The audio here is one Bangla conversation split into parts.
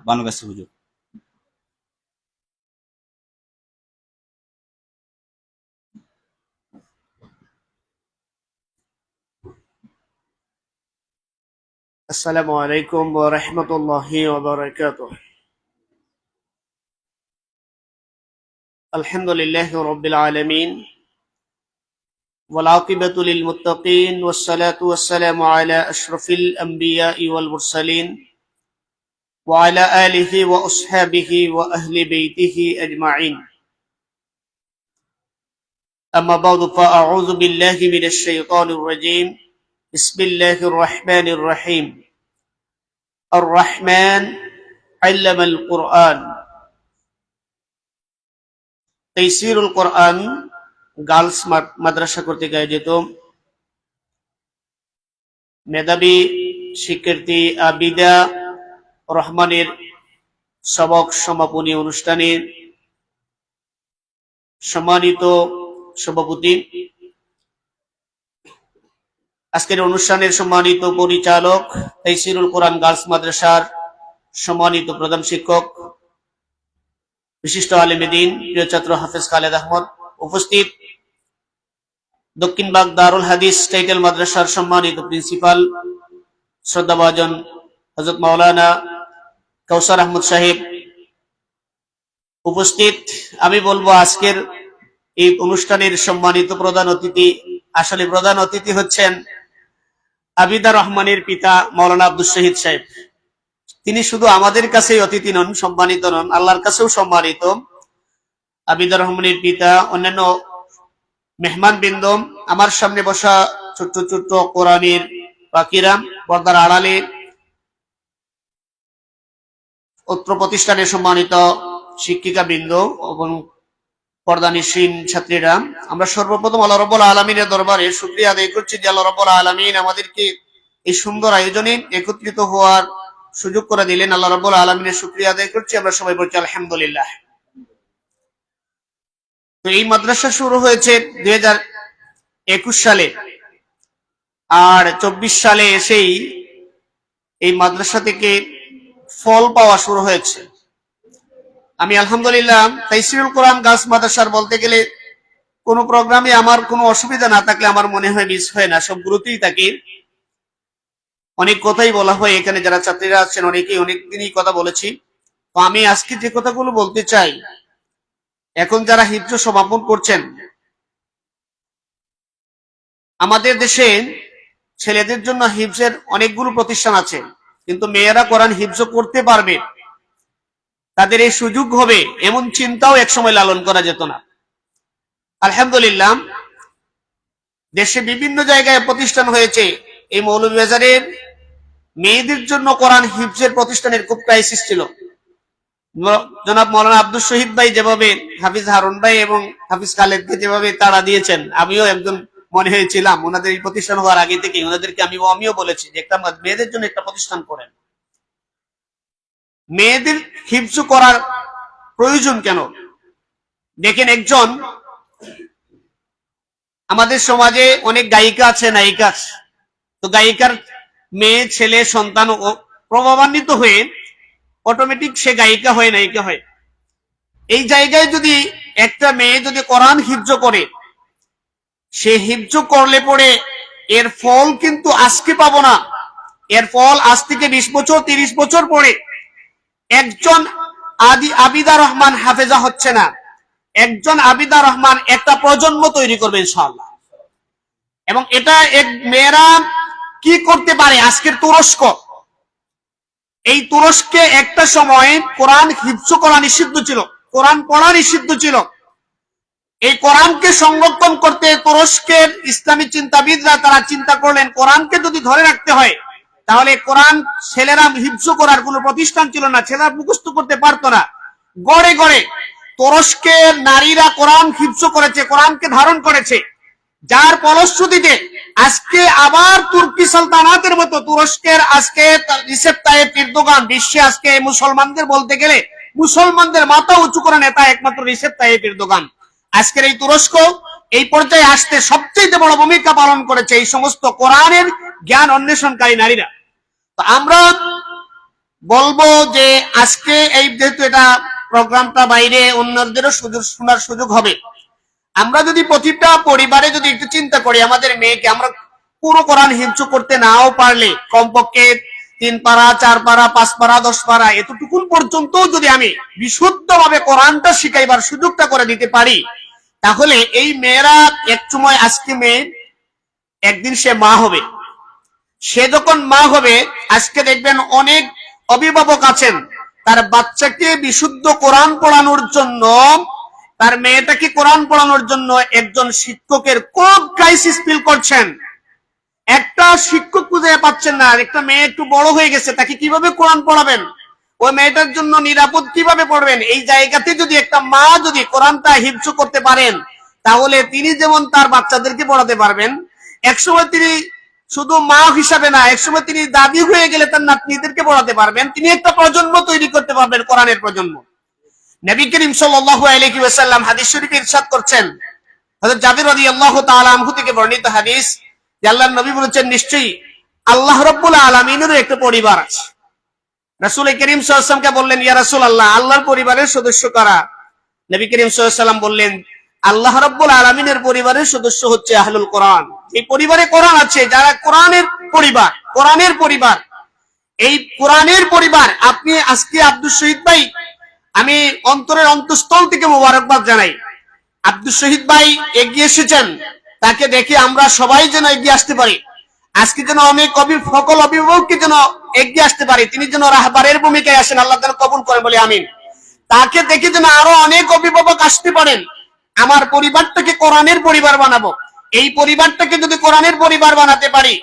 বানুগাছি হুজুর السلام عليكم ورحمة الله وبركاته الحمد لله رب العالمين والعاقبة للمتقين والصلاة والسلام على أشرف الأنبياء والمرسلين وعلى آله وأصحابه وأهل بيته أجمعين أما بعد فأعوذ بالله من الشيطان الرجيم بسم الله الرحمن الرحيم الرحمن علم القرآن তৈসিরুল কোরআন গার্লস মাদ্রাসা কর্তৃক আয়োজিত মেধাবী শিক্ষার্থী আবিদা রহমানের সবক সমাপনী অনুষ্ঠানে সম্মানিত সভাপতি, আজকের অনুষ্ঠানের সম্মানিত পরিচালক তৈসিরুল কোরআন গার্লস মাদ্রাসার সম্মানিত প্রধান শিক্ষক, বিশিষ্ট আলিমেদিন প্রিয় ছাত্র হাফেজ খালেদ আহমদ উপস্থিত। দক্ষিণবাগ দারুল হাদিস টাইটেল মাদ্রাসার সম্মানিত প্রিন্সিপাল, শ্রদ্ধাভাজন হজরত মাওলানা কৌসার আহমদ সাহেব উপস্থিত। আমি বলব আজকের এই অনুষ্ঠানের সম্মানিত প্রধান অতিথি। আসলে প্রধান অতিথি হচ্ছেন আবিদা রহমানের পিতা মৌলানা আব্দুল শহীদ সাহেব। তিনি শুধু আমাদের কাছেই অতিথি নন, সম্মানিত নন, আল্লাহর কাছেও সম্মানিত আবিদা রহমানের পিতা, অন্যান্য মেহমান বৃন্দম আমার সামনে বসা ছোট্ট ছোট্ট কোরআনের বাকিরাম পর্দার আড়ালে অত্র প্রতিষ্ঠানের সম্মানিত শিক্ষিকা বৃন্দ এবং পর্দা নিশ্চিন ছাত্রীরা, আমরা সর্বপ্রথম আল্লাহ রব্বুল আলমিনের দরবারে শুক্রিয়া আদায় করছি যে আল্লাহ রব্বুল আলমিন আমাদেরকে এই সুন্দর আয়োজনে একত্রিত হওয়ার সুযোগ করে দিলেন। আল্লাহ রব্বুল আলমিনের শুক্রিয়া আদায় করছি, আমরা সবাই বলছি আলহামদুলিল্লাহ। তো এই মাদ্রাসা শুরু হয়েছে দুই সালে আর চব্বিশ সালে এসেই এই মাদ্রাসা থেকে ফল পাওয়া শুরু হয়েছে। আমি আলহামদুলিল্লাহ তাইসিরুল কোরআন গাছ মাদ্রাসার বলতে গেলে কোন প্রোগ্রামে আমার কোনো অসুবিধা না থাকলে আমার মনে হয় মিস হয় না সবগুলোতেই থাকি। অনেক কথাই বলা হয়, এখানে যারা ছাত্রীরা আছেন অনেকেই অনেক দিনই কথা বলেছি। তো আমি আজকে যে কথাগুলো বলতে চাই, এখন যারা হিজ্জ সমাপন করছেন, আমাদের দেশে ছেলেদের জন্য হিফজের অনেকগুলো প্রতিষ্ঠান আছে। কিন্তু মেয়েরা কোরআন হিফজ করতে পারবে। তাদের এই সুযোগ হবে, এমন চিন্তাও একসময় লালন করা যেত না। আলহামদুলিল্লাহ, দেশে বিভিন্ন জায়গায় প্রতিষ্ঠান হয়েছে। এই মৌলভীবাজারের মেয়েদের জন্য কোরআন হিফজের প্রতিষ্ঠানের খুব ক্রাইসিস ছিল। জনাব মৌলানা আব্দুল শহীদ ভাই যেভাবে, হাফিজ হারুন ভাই এবং হাফিজ খালেদকে যেভাবে তারা দিয়েছেন, আমিও একজন মনে হয়েছিলাম, ওনাদের এই প্রতিষ্ঠান হওয়ার আগে থেকে ওনাদেরকে আমি আমিও বলেছি যে একটা মেয়েদের জন্য একটা প্রতিষ্ঠান করেন। মেয়েদের হিফজ করার প্রয়োজন কেন? দেখেন একজন, আমাদের সমাজে অনেক গায়িকা আছে নায়িকা আছে তো গায়িকার মেয়ে, ছেলে, সন্তান প্রভাবান্বিত হয়ে অটোমেটিক সে গায়িকা হয়, নায়িকা হয়। এই জায়গায় যদি একটা মেয়ে যদি কোরআন হিফজ করে সে হিফজ করলে পরে এর ফল কিন্তু আজকে পাবো না। এর ফল আজ থেকে বিশ বছর, তিরিশ বছর পরে একজন আদি আবিদা রহমান হাফেজা হচ্ছে না। একজন আবিদা রহমান একটা প্রজন্ম তৈরি করবে ইনশাআল্লাহ। এবং এটা এক মেয়েরা কি করতে পারে? আজকের তুরস্ক। এই তুরস্কে একটা সময় কোরআন হিফজ করা নিষিদ্ধ ছিল। কোরআন পড়া নিষিদ্ধ ছিল। এই কোরআনকে সংরক্ষণ করতে তুরস্কের ইসলামী চিন্তাবিদরা তারা চিন্তা করলেন, কোরআনকে যদি ধরে রাখতে হয়, তাহলে কোরআন ছেলেরা হিফজ করার কোন প্রতিষ্ঠান ছিল না, ছেলেরা মুখস্থ করতে পারতো না। গড়ে গড়ে তুরস্কের নারীরা কোরআন হিফজ করেছে, কোরআনকে ধারণ করেছে। যার ফলশ্রুতিতে আজকে আবার তুর্কি সালতানাতের মতো তুরস্কের আজকে রিসেপ তাইব এরদোগান, বিশ্বে আজকে মুসলমানদের বলতে গেলে মুসলমানদের মাথা উঁচু করা নেতা একমাত্র রিসেপ তাইব এরদোগান। আজকের এই তুরস্ক এই পর্যায়ে আসতে সবচেয়ে বড় ভূমিকা পালন করেছে এই সমস্ত কোরআনের জ্ঞান অন্বেষণকারী নারীরা। তো আমরা বলব যে আজকে এই যেহেতু এটা প্রোগ্রামটা বাইরে অন্যদেরও সুযোগ শোনার সুযোগ হবে, আমরা যদি প্রতিটা পরিবারে যদি একটু চিন্তা করি, আমাদের মেয়েকে আমরা পুরো কোরআন হিংসু করতে নাও পারলে, কমপক্ষে তিন পারা চার পারা পাঁচ পারা দশ পারা এতটুকুন পর্যন্ত যদি আমি বিশুদ্ধভাবে কোরআনটা শিখাইবার সুযোগটা করে দিতে পারি তাহলে এই মেয়েরা এক সময় আজকে মেয়ে একদিন সে মা হবে। সে যখন মা হবে, আজকে দেখবেন অনেক অভিভাবক আছেন, তার বাচ্চাকে বিশুদ্ধ কোরআন পড়ানোর জন্য, তার মেয়েটাকে কোরআন পড়ানোর জন্য একজন শিক্ষকের খুব ক্রাইসিস ফিল করছেন। একটা শিক্ষক খুঁজে পাচ্ছেন না একটা মেয়ে একটু বড় হয়ে গেছে, তাকে কীভাবে কোরআন পড়াবেন? ওই মেয়েটার জন্য নিরাপদ কীভাবে পড়বেন? এই জায়গাতে যদি একটা মা যদি কোরআনটা হিংস করতে পারেন, তাহলে তিনি যেমন তার বাচ্চাদেরকে পড়াতে পারবেন, একসময় তিনি শুধু মা হিসাবে না, একসময় তিনি দাদি হয়ে গেলে তার নাতনিদেরকে পড়াতে পারবেন। তিনি একটা প্রজন্ম তৈরি করতে পারবেন কোরআনের প্রজন্ম। নবী করিম সাল্লাল্লাহু হাদিস শরীফে ইরশাদ করছেন। জাবির রাদিয়াল্লাহু তাআলা আনহু থেকে বর্ণিত হাদিস যে নবী বলেছেন, নিশ্চয়ই আল্লাহ রাব্বুল আলামিনেরও একটা পরিবার আছে। রাসূল করিম আলাইহি বললেন, ইয়া রাসুল আল্লাহ আল্লাহর পরিবারের সদস্য কারা? নবী করিম ওয়াসাল্লাম বললেন, আল্লাহ রাব্বুল আলামিনের পরিবারের সদস্য হচ্ছে আহলুল কোরআন। এই পরিবারে কোরআন আছে, যারা কোরআনের পরিবার কোরআনের পরিবার। এই কোরআনের পরিবার, আপনি আজকে আব্দুল শহীদ ভাই, আমি অন্তরের অন্তঃস্থল থেকে মোবারকবাদ জানাই। আব্দুল শহীদ ভাই এগিয়ে এসেছেন, তাকে দেখে আমরা সবাই যেন এগিয়ে আসতে পারি। আজকে যেন অনেক অভি সকল অভিভাবককে যেন এগিয়ে আসতে পারি, তিনি যেন রাহবারের ভূমিকায় আসেন, আল্লাহ যেন কবুল করেন বলে আমিন। তাকে দেখে যেন আরও অনেক অভিভাবক আসতে পারেন। আমার পরিবারটাকে কোরআনের পরিবার বানাবো। এই পরিবারটাকে যদি কোরআনের পরিবার বানাতে পারি,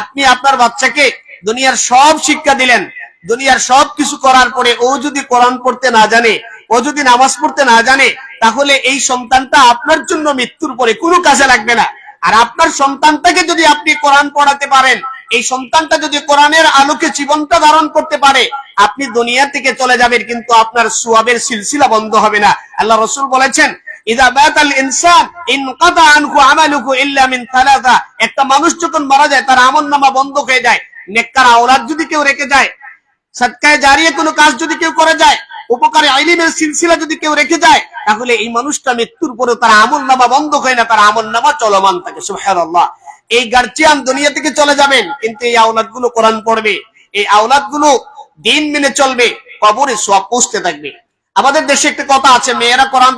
আপনি আপনার বাচ্চাকে দুনিয়ার সব শিক্ষা দিলেন, দুনিয়ার সব কিছু করার পরে ও যদি কোরআন পড়তে না জানে, ও যদি নামাজ পড়তে না জানে, তাহলে এই সন্তানটা আপনার জন্য মৃত্যুর পরে কোনো কাজে লাগবে না। আর আপনার সন্তানটাকে যদি আপনি কোরআন পড়াতে পারেন, এই সন্তানটা যদি কোরআনের আলোকে জীবনটা ধারণ করতে পারে, আপনি দুনিয়া থেকে চলে যাবেন, কিন্তু আপনার সুয়াবের সিলসিলা বন্ধ হবে না। আল্লাহ রসুল বলেছেন, ইদা বাতাল ইনসান ইনকাতা আনহু আমালুহু ইল্লা থালাথা একটা মানুষ যখন মারা যায়, তার আমলনামা বন্ধ যায়। নেককার আওলাদ যদি কেউ রেখে যায় সৎকায় জারিয়ে কোনো কাজ যদি কেউ করে যায়, উপকারে আইলিমের সিলসিলা যদি কেউ রেখে যায় তাহলে এই মানুষটা মৃত্যুর পরে তার আমল নামা বন্ধ হয় না, তার আমল নামা চলমান থাকে, সুবহানাল্লাহ। এই গার্জিয়ান দুনিয়া থেকে চলে যাবেন, কিন্তু এই আওলাদগুলো কোরআন পড়বে, এই আওলাদগুলো দিন মেনে চলবে, কবরে সব পৌঁছতে থাকবে। আমাদের দেশে একটা কথা আছে, মেয়েরা কোরআন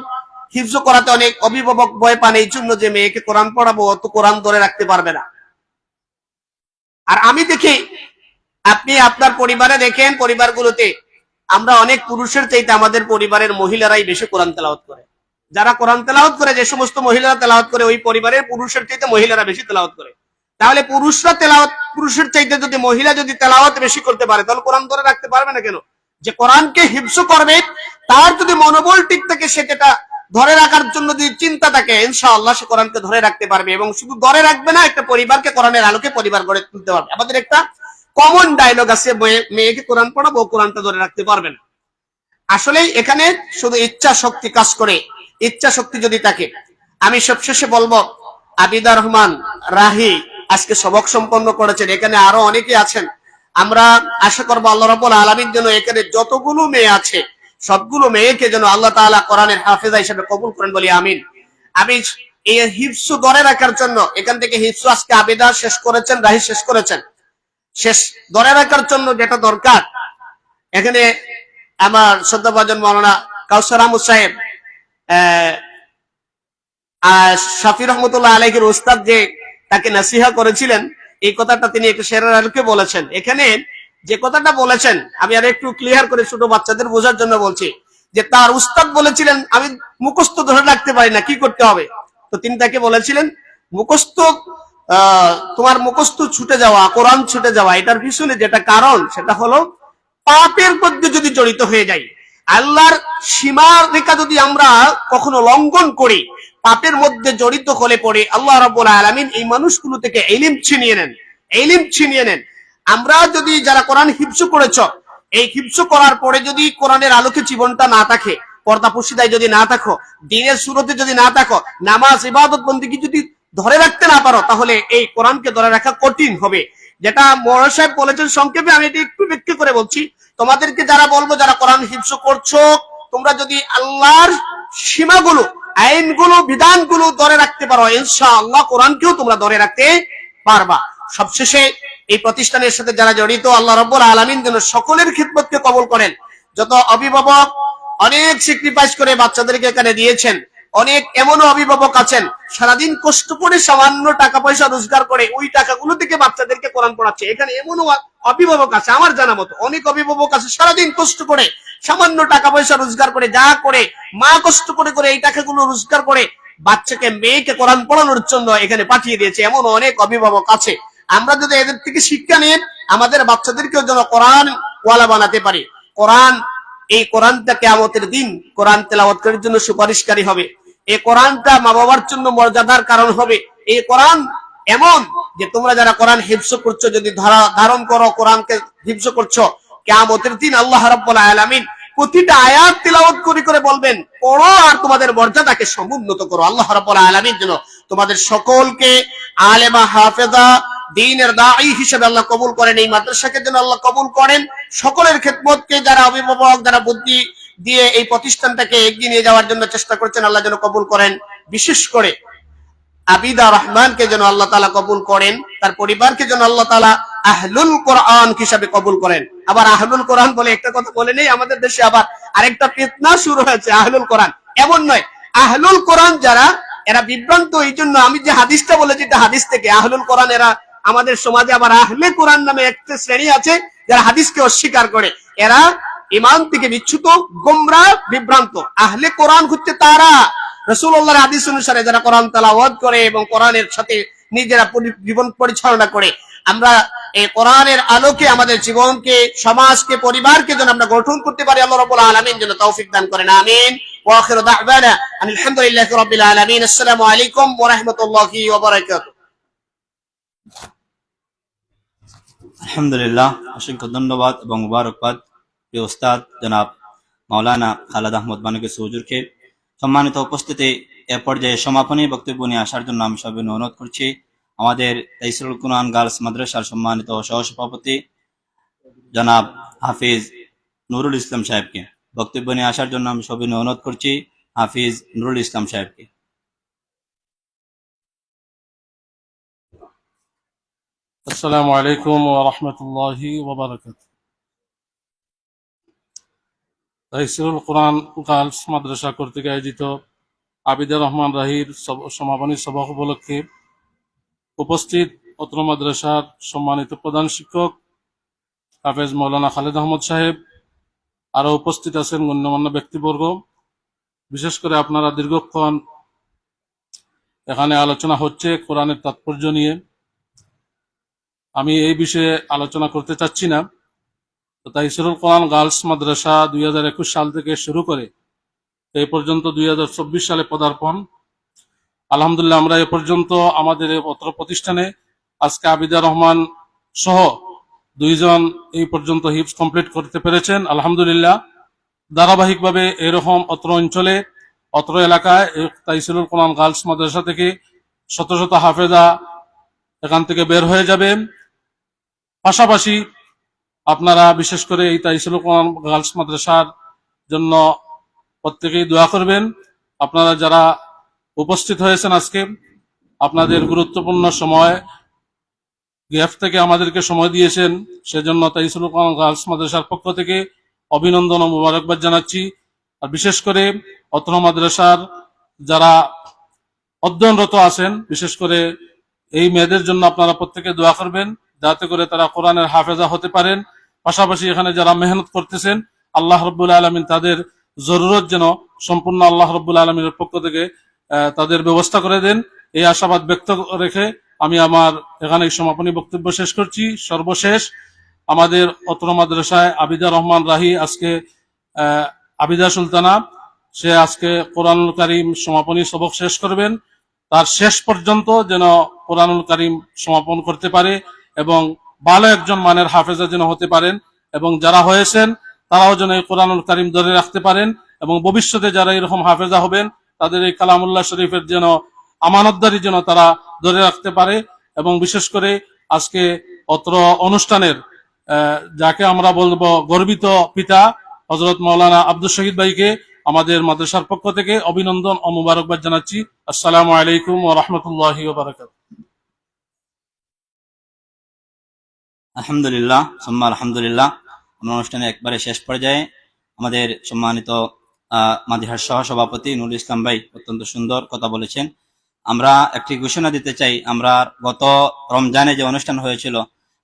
হিফজ করাতে অনেক অভিভাবক ভয় পান, এই জন্য যে মেয়েকে কোরআন পড়াবো, অত কোরআন ধরে রাখতে পারবে না। আর আমি দেখি, আপনি আপনার পরিবারে দেখেন, পরিবারগুলোতে আমরা অনেক পুরুষের চাইতে আমাদের পরিবারের মহিলারাই বেশি কোরআন তেলাওয়াত করে। যারা কোরআন তেলাওয়াত করে, যে সমস্ত মহিলারা তেলাওয়াত করে, ওই পরিবারের পুরুষের চাইতে মহিলারা বেশি তেলাওয়াত করে। তাহলে পুরুষরা তেলাওয়াত, পুরুষের চাইতে যদি মহিলা যদি তেলাওয়াত বেশি করতে পারে, তাহলে কোরআন ধরে রাখতে পারবে না কেন? যে কোরআনকে হিংস করবে, তার যদি মনোবল ঠিক থাকে, সে যেটা ধরে রাখার জন্য যদি চিন্তা থাকে, ইনশাআল্লাহ সে কোরআনকে ধরে রাখতে পারবে এবং শুধু ধরে রাখবে না, একটা পরিবারকে কোরআনের আলোকে পরিবার গড়ে তুলতে পারবে। আমাদের একটা কমন ডায়লগ আছে মেয়ে- মেয়েকে কোরআন পড়াবো, কোরআনটা ধরে রাখতে পারবে না। আসলে এখানে শুধু ইচ্ছা শক্তি কাজ করে, ইচ্ছা শক্তি যদি থাকে। আমি সবশেষে বলব আবিদা রহমান, রাহি, আজকে সবক সম্পন্ন করেছেন, এখানে আরও অনেকে আছেন। আমরা আশা করব আল্লাহ রব্বুল আলমীর জন্য এখানে যতগুলো মেয়ে আছে, সবগুলো মেয়েকে যেন আল্লাহ তাআলা কোরআনের হাফেজা হিসেবে কবুল করেন বলি আমিন। আমি এই হিপসু ধরে রাখার জন্য, এখান থেকে হিপসু আজকে আবেদা শেষ করেছেন, রাহি শেষ করেছেন। শেষ ধরে রাখার জন্য যেটা দরকার, এখানে আমার শ্রদ্ধাভাজন মৌলানা কাউসার আহমদ সাহেব শাফি রহমতুল্লাহ আলহের ওস্তাদ যে তাকে নাসিহা করেছিলেন, এই কথাটা তিনি একটু শেরার আলকে বলেছেন। এখানে যে কথাটা বলেছেন, আমি আর একটু ক্লিয়ার করে ছোট বাচ্চাদের বোঝার জন্য বলছি, যে তার উস্তাদ বলেছিলেন, আমি মুখস্থ ধরে রাখতে পারি না, কি করতে হবে? তো তিনি তাকে বলেছিলেন, মুখস্থ তোমার মুখস্থ ছুটে যাওয়া, কোরআন ছুটে যাওয়া, এটার পিছনে যেটা কারণ, সেটা হলো পাপের মধ্যে যদি জড়িত হয়ে যাই, আল্লাহর সীমা রেখা যদি আমরা কখনো লঙ্ঘন করি, পাপের মধ্যে জড়িত হলে পড়ে আল্লাহ রাব্বুল আলামিন এই মানুষগুলো থেকে এলিম ছিনিয়ে নেন, এলিম ছিনিয়ে নেন। আমরা যদি যারা কোরআন হিপসু করেছ, এই হিপসু করার পরে যদি কোরআনের আলোকে জীবনটা না থাকে, পর্দা পুশিদায় যদি না থাকো, দিনের সুরতে যদি না থাকো, নামাজ, ইবাদত বন্দিকে যদি ধরে রাখতে না পারো, তাহলে এই কোরআনকে ধরে রাখা কঠিন হবে। যেটা বড় সাহেব বলেছেন, সংক্ষেপে আমি এটি একটু ব্যাখ্যা করে বলছি। তোমাদেরকে যারা বলব, যারা কোরআন হিফজ করছ, তোমরা যদি আল্লাহর সীমাগুলো, আইনগুলো, বিধানগুলো ধরে রাখতে পারো, ইনশাআল্লাহ কোরআনকেও তোমরা ধরে রাখতে পারবা। সবশেষে এই প্রতিষ্ঠানের সাথে যারা জড়িত, আল্লাহ রব্বুল আলমিন যেন সকলের খিদমতকে কবল করেন। যত অভিভাবক অনেক স্যাক্রিফাইস করে বাচ্চাদেরকে এখানে দিয়েছেন অনেক এমনও অভিভাবক আছেন, সারাদিন কষ্ট করে সামান্য টাকা পয়সা রোজগার করে ওই টাকাগুলো থেকে বাচ্চাদেরকে কোরআন পড়াচ্ছে। এখানে এমনও অভিভাবক আছে, আমার জানা মতো অনেক অভিভাবক আছে সারাদিন কষ্ট করে, সামান্য টাকা পয়সা রোজগার করে, যা করে, মা কষ্ট করে করে এই টাকাগুলো রোজগার করে বাচ্চাকে, মেয়েকে কোরআন পড়ানোর জন্য এখানে পাঠিয়ে দিয়েছে, এমন অনেক অভিভাবক আছে। আমরা যদি এদের থেকে শিক্ষা নিয়ে আমাদের বাচ্চাদেরকেও যেন কোরআন ওয়ালা বানাতে পারি। কোরআন, এই কোরআনটা কেয়ামতের দিন, কোরআন তেলাওয়াত করার জন্য সুপারিশকারী হবে। এই কোরআনটা মা বাবার জন্য মর্যাদার কারণ হবে। এই কোরআন এমন যে তোমরা যারা কোরআন হিফজ করছ, যদি ধারা- ধারণ করো, কোরআনকে হিফজ করছ, কেয়ামতের দিন আল্লাহ রাব্বুল আলামিন প্রতিটা আয়াত তিলাওয়াত করে করে বলবেন, পড়ো আর তোমাদের মর্যাদাকে সমুন্নত করো। আল্লাহ রাব্বুল আলামিন যেন তোমাদের সকলকে আলেমা হাফেজা, দিনের দায়ী হিসেবে আল্লাহ কবুল করেন। এই মাদ্রাসাকে যেন আল্লাহ কবুল করেন। সকলের খেদমতকে যারা অভিভাবক, যারা বুদ্ধি দিয়ে এই প্রতিষ্ঠানটাকে এগিয়ে নিয়ে যাওয়ার জন্য চেষ্টা করছেন, আল্লাহ যেন কবুল করেন। বিশেষ করে আবিদা রহমানকে যেন আল্লাহ তালা কবুল করেন, তার পরিবারকে যেন আল্লাহ তালা আহলুল কোরআন হিসাবে কবুল করেন। আবার আহলুল কোরআন বলে একটা কথা বলে নেই, আমাদের দেশে আবার আরেকটা ফিতনা শুরু হয়েছে আহলুল কোরআন। এমন নয়, আহলুল কোরআন যারা, এরা বিভ্রান্ত এই জন্য আমি যে হাদিসটা বলেছি হাদিস থেকে আহলুল কোরআন এরা আমাদের সমাজে আবার আহলে কোরআন নামে একটা শ্রেণি আছে, যারা হাদিসকে অস্বীকার করে। এরা ইমান থেকে বিচ্যুত গোমরা বিভ্রান্ত। আহলে কোরআন হচ্ছে তারা। রসুল্লাহর হাদিস অনুসারে যারা কোরআন তালাওয়াত করে এবং কোরআনের সাথে নিজেরা জীবন পরিচালনা করে, আমরা এই কোরআনের আলোকে আমাদের জীবনকে, সমাজকে, পরিবারকে যেন আমরা গঠন করতে পারি, আল্লাহ রাব্বুল আলামিন যেন তৌফিক দান করেন, আমিন। ওয়া আখিরু দা'ওয়ানা আলহামদুলিল্লাহি রাব্বিল আলামিন। আসসালামু আলাইকুম ওয়া রাহমাতুল্লাহি ওয়া বারাকাতুহু। আলহামদুলিল্লাহ, অসংখ্য ধন্যবাদ এবং মুবারকবাদ। প্রিয় ওস্তাদ জনাব মাওলানা খালাদ আহমদ বানুকে সুজুরকে সম্মানিত উপস্থিতি। এ পর্যায়ে সমাপনী বক্তব্য নিয়ে আসার জন্য আমি সবাই অনুরোধ করছি। আমাদের তাইসুল কুরআন গার্লস মাদ্রাসার সম্মানিত সহসভাপতি জনাব হাফিজ নুরুল ইসলাম সাহেবকে। বক্তব্য নিয়ে আসার জন্য আমি সবাই অনুরোধ করছি হাফিজ নুরুল ইসলাম সাহেবকে। আসসালামু আলাইকুম ওয়া রাহমাতুল্লাহি ওয়া বারাকাতুহু। তাইসিরুল কোরআন গার্লস মাদ্রাসা কর্তৃক আয়োজিত আবিদুর রহমান রাহির সমাপনী সভা উপলক্ষে উপস্থিত অত্র মাদ্রাসার সম্মানিত প্রধান শিক্ষক হাফেজ মৌলানা খালেদ আহমদ সাহেব, আরও উপস্থিত আছেন গণ্যমান্য ব্যক্তিবর্গ। বিশেষ করে আপনারা দীর্ঘক্ষণ এখানে আলোচনা হচ্ছে কোরআনের তাৎপর্য নিয়ে। আমি এই বিষয়ে আলোচনা করতে চাচ্ছি না। তো তাইসিরুল কোরআন গার্লস মাদ্রাসা দুই হাজার একুশ সাল থেকে শুরু করে এই পর্যন্ত দুই হাজার চব্বিশ সালে পদার্পণ। আলহামদুলিল্লাহ আমরা এ পর্যন্ত আমাদের পত্র প্রতিষ্ঠানে আজকে আবিদা রহমান সহ দুইজন এই পর্যন্ত হিপস কমপ্লিট করতে পেরেছেন। আলহামদুলিল্লাহ ধারাবাহিকভাবে এরকম অত্র অঞ্চলে, অত্র এলাকায় এই তাইসিরুল কোরআন গার্লস মাদ্রাসা থেকে শত শত হাফেজা এখান থেকে বের হয়ে যাবে। পাশাপাশি আপনারা বিশেষ করে এই তাইসুল কোরআন গার্লস মাদ্রাসার জন্য প্রত্যেকেই দোয়া করবেন। আপনারা যারা উপস্থিত হয়েছেন আজকে, আপনাদের গুরুত্বপূর্ণ সময় গ্যাপ থেকে আমাদেরকে সময় দিয়েছেন, সেজন্য তাইসুল কোরআন গার্লস মাদ্রাসার পক্ষ থেকে অভিনন্দন ও মুবারকবাদ জানাচ্ছি। আর বিশেষ করে অত্র মাদ্রাসার যারা অধ্যয়নরত আছেন, বিশেষ করে এই মেয়েদের জন্য আপনারা প্রত্যেকে দোয়া করবেন, যাতে করে তারা কোরআনের হাফেজা হতে পারেন। পাশাপাশি এখানে যারা মেহনত করতেছেন, আল্লাহ রব্বুল আলমিন তাদের জরুরত যেন সম্পূর্ণ আল্লাহ রব্বুল আলমিনের পক্ষ থেকে তাদের ব্যবস্থা করে দেন। এই আশাবাদ ব্যক্ত রেখে আমি আমার এখানে সমাপনী বক্তব্য শেষ করছি। সর্বশেষ, আমাদের অত্র মাদ্রাসায় আবিদা রহমান রাহি আজকে আবিদা সুলতানা, সে আজকে কোরআনুল কারিম সমাপনী সবক শেষ করবেন। তার শেষ পর্যন্ত যেন কোরআনুল কারিম সমাপন করতে পারে এবং ভালো একজন মানের হাফেজা যেন হতে পারেন এবং যারা হয়েছেন, তারাও যেন এই কোরআনুল কারিম ধরে রাখতে পারেন এবং ভবিষ্যতে যারা এরকম হাফেজা হবেন, তাদের এই কালামুল্লাহ শরীফের যেন আমানতদারি যেন তারা ধরে রাখতে পারে এবং বিশেষ করে আজকে অত্র অনুষ্ঠানের যাকে আমরা বলব গর্বিত পিতা হজরত মৌলানা আব্দুল শহীদ ভাইকে আমাদের মাদ্রাসার পক্ষ থেকে অভিনন্দন ও মুবারকবাদ জানাচ্ছি। আসসালামু আলাইকুম ও রহমতুল্লাহি আলহামদুলিল্লাহ, সম্মা আলহামদুলিল্লাহ। আমরা অনুষ্ঠানের একবারে শেষ পর্যায়ে আমাদের সম্মানিত মাদিহার সহ সভাপতি নুরুল ইসলাম ভাই অত্যন্ত সুন্দর কথা বলেছেন। আমরা একটি ঘোষণা দিতে চাই, আমরা গত রমজানে যে অনুষ্ঠান হয়েছিল,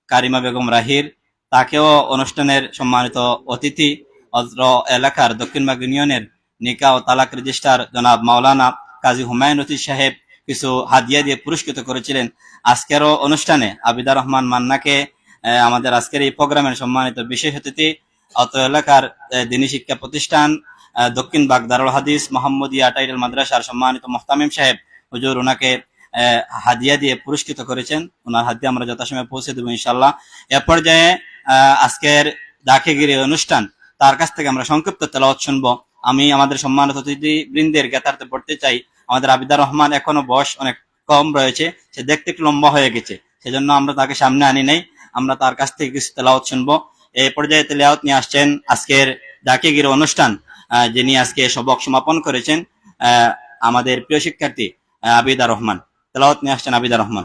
কারিমা বেগম রাহির, তাকেও অনুষ্ঠানের সম্মানিত অতিথি অত্র এলাকার দক্ষিণবাগ ইউনিয়নের নিকা ও তালাক রেজিস্ট্রার জনাব মাওলানা কাজী হুমায়ুন রশিদ সাহেব কিছু হাদিয়া দিয়ে পুরস্কৃত করেছিলেন। আজকেরও অনুষ্ঠানে আবিদা রহমান মান্নাকে আমাদের আজকের এই প্রোগ্রামের সম্মানিত বিশেষ অতিথি অত এলাকার দিনী শিক্ষা প্রতিষ্ঠান দক্ষিণ বাগ দারুল হাদিস মোহাম্মদিয়া টাইটেল মাদ্রাসার সম্মানিত মোহতামিম সাহেব। হুজুর ওনাকে হাদিয়া দিয়ে পুরস্কৃত করেছেন। ওনার হাদিয়া আমরা যথাসময়ে পৌঁছে দেবো ইনশাল্লাহ এ পর্যায়ে আজকের দাখিগিরি অনুষ্ঠান, তার কাছ থেকে আমরা সংক্ষিপ্ত তেলাওয়াত শুনব। আমি আমাদের সম্মানিত অতিথি বৃন্দের জ্ঞাতার্থে পড়তে চাই। আমাদের আবিদা রহমান এখনও বয়স অনেক কম রয়েছে, সে দেখতে একটু লম্বা হয়ে গেছে, সেজন্য আমরা তাকে সামনে আনি নাই। আমরা তার কাছ থেকে কিছু তেলাওয়াত শুনব। এই পর্যায়ে তেলাওয়াত নিয়ে আসছেন আজকের দাকিগির অনুষ্ঠান যিনি আজকে সবক সমাপন করেছেন আমাদের প্রিয় শিক্ষার্থী আবিদা রহমান। তেলাওয়াত নিয়ে আসছেন আবিদা রহমান।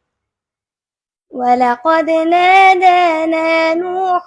ولقد نادانا نوح